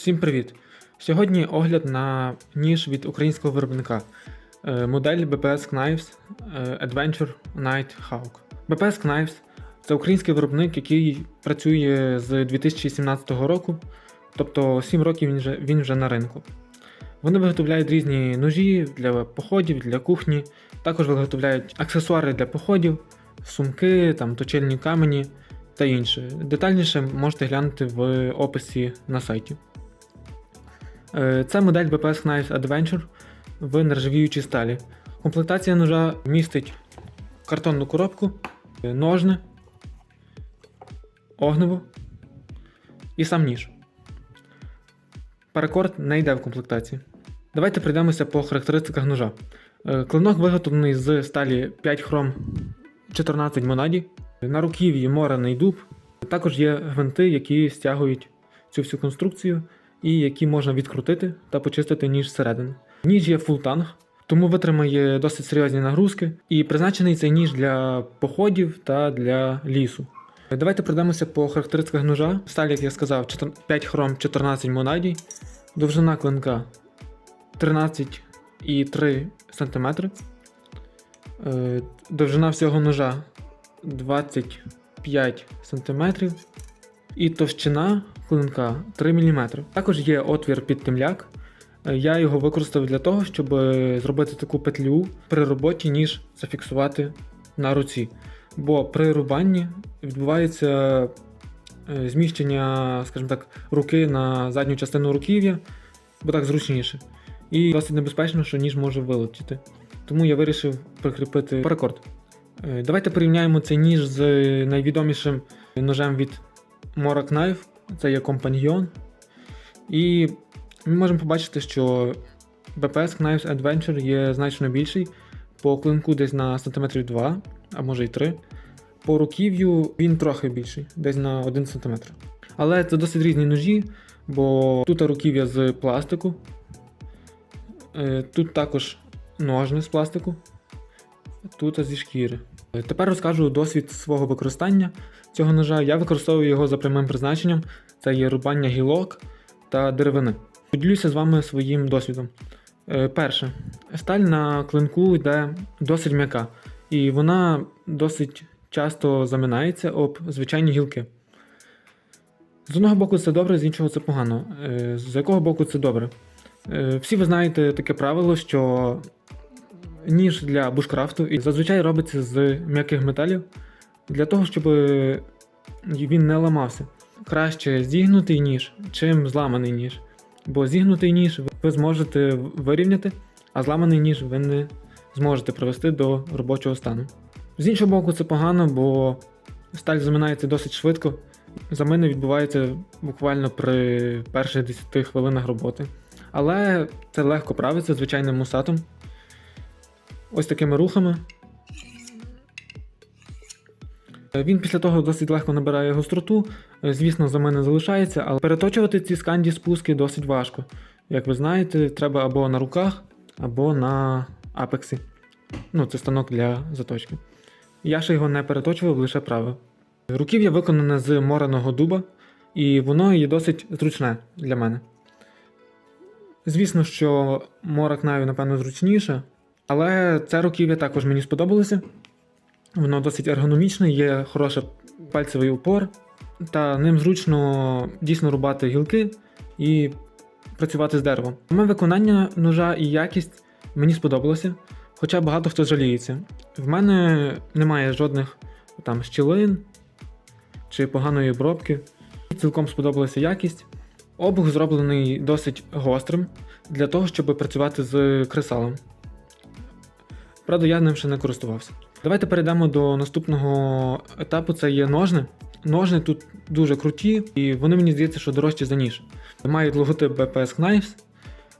Всім привіт! Сьогодні огляд на ніж від українського виробника. Е, Модель BPS Knives е, Adventure Night Hawk. BPS Knives це український виробник, який працює з 2017 року, тобто 7 років він вже, він вже на ринку. Вони виготовляють різні ножі для походів, для кухні, також виготовляють аксесуари для походів, сумки, там, точильні камені та інше. Детальніше можете глянути в описі на сайті. Е, Це модель BPS Knives Adventure в нержавіючій сталі. Комплектація ножа містить картонну коробку, е, ножни, огниво і сам ніж. Паракорд не йде в комплектації. Давайте пройдемося по характеристиках ножа. Е, Клинок виготовлений з сталі 5 хром 14 монаді. На руків'ї морений дуб. Також є гвинти, які стягують цю всю конструкцію і які можна відкрутити та почистити ніж зсередини. Ніж є фултанг, тому витримає досить серйозні нагрузки, і призначений цей ніж для походів та для лісу. Давайте пройдемося по характеристиках ножа. Сталь, як я сказав, 5 хром 14 монадій, довжина клинка 13,3 см. Е, Довжина всього ножа 25 см. І товщина клинка 3 мм. Також є отвір під темляк. Е, Я його використав для того, щоб е, зробити таку петлю при роботі, ніж зафіксувати на руці. Бо при рубанні відбувається е, зміщення, скажімо так, руки на задню частину руків'я, бо так зручніше. І досить небезпечно, що ніж може вилетіти. Тому я вирішив прикріпити паракорд. Давайте порівняємо цей ніж з найвідомішим ножем від Morak Knife, це є компаньйон. І ми можемо побачити, що BPS Knives Adventure є значно більший, по клинку десь на сантиметрів 2, а може й 3. По руків'ю він трохи більший, десь на 1 см. Але це досить різні ножі, бо тут руків'я з пластику, е, тут також ножни з пластику, тут зі шкіри. Е, Тепер розкажу досвід свого використання цього ножа. Я використовую його за прямим призначенням: це є рубання гілок та деревини. Поділюся з вами своїм досвідом. Е, Перше, сталь на клинку йде досить м'яка, і вона досить часто заминається об звичайні гілки. З одного боку це добре, з іншого це погано. Е, З якого боку це добре? Всі ви знаєте таке правило, що ніж для бушкрафту і зазвичай робиться з м'яких металів для того, щоб він не ламався. Краще зігнутий ніж, чим зламаний ніж. Бо зігнутий ніж ви зможете вирівняти, а зламаний ніж ви не зможете привести до робочого стану. З іншого боку, це погано, бо сталь заминається досить швидко. Замини відбуваються буквально при перших 10 хвилинах роботи. Але це легко правиться звичайним мусатом. Ось такими рухами. Він після того досить легко набирає гостроту. Е, Звісно, за мене залишається, але переточувати ці сканді спуски досить важко. Як ви знаєте, треба або на руках, або на апексі. Ну, це станок для заточки. Я ще його не переточував, лише правив. Руків'я виконане з мореного дуба, і воно є досить зручне для мене. Звісно, що морок наві, напевно, зручніше, але це руків'я також мені сподобалося. Воно досить ергономічне, є хороший пальцевий упор, та ним зручно дійсно рубати гілки і працювати з деревом. Саме виконання ножа і якість мені сподобалося, хоча багато хто жаліється. В мене немає жодних там щілин чи поганої обробки. Цілком сподобалася якість. Обух зроблений досить гострим для того, щоб працювати з кресалом. Правда, я ним ще не користувався. Давайте перейдемо до наступного етапу: це є ножни. Ножни тут дуже круті, і вони мені здається, що дорожчі за ніж. Мають логотип BPS Knives,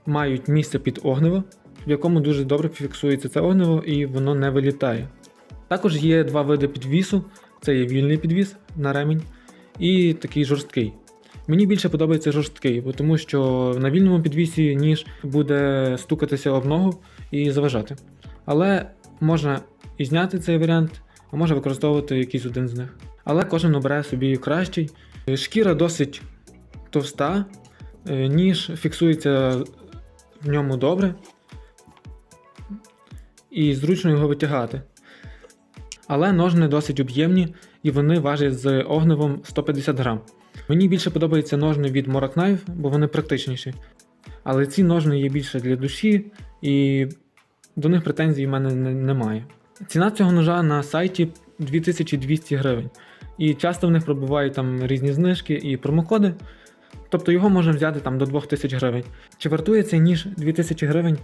мають місце під огниво, в якому дуже добре фіксується це огниво і воно не вилітає. Також є два види підвісу: це є вільний підвіс на ремінь і такий жорсткий. Мені більше подобається жорсткий, бо тому що на вільному підвісі ніж буде стукатися об ногу і заважати. Але можна і зняти цей варіант, а може використовувати якийсь один з них. Але кожен обирає собі кращий. Шкіра досить товста, Е, Ніж фіксується в ньому добре і зручно його витягати. Але ножни досить об'ємні і вони важать з огнивом 150 грам. Мені більше подобаються ножни від Morak Knife, бо вони практичніші. Але ці ножни є більше для душі, і до них претензій в мене немає. Ціна цього ножа на сайті 2200 гривень. І часто в них пробувають там різні знижки і промокоди. Тобто його можна взяти там до 2000 гривень. Чи вартує цей ніж 2000 гривень?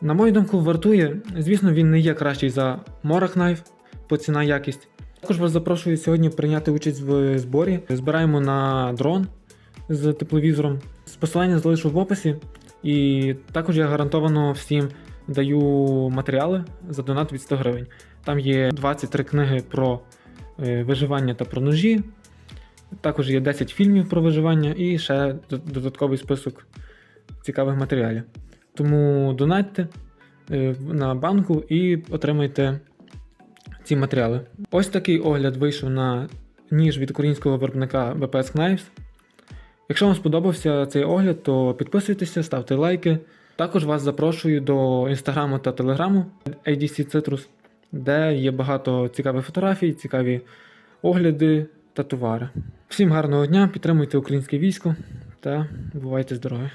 На мою думку, вартує. Звісно, він не є кращий за Morak Knife по ціна якість. Також вас запрошую сьогодні прийняти участь в зборі. Збираємо на дрон з тепловізором. Посилання залишу в описі. І також я гарантовано всім даю матеріали за донат від 100 гривень. Там є 23 книги про е, виживання та про ножі. Також є 10 фільмів про виживання і ще додатковий список цікавих матеріалів. Тому донатьте е, на банку і отримайте ці матеріали. Ось такий огляд вийшов на ніж від українського виробника BPS Knives. Якщо вам сподобався цей огляд, то підписуйтеся, ставте лайки. Також вас запрошую до інстаграму та телеграму ADC Citrus, де є багато цікавих фотографій, цікаві огляди та товари. Всім гарного дня, підтримуйте українське військо та бувайте здорові!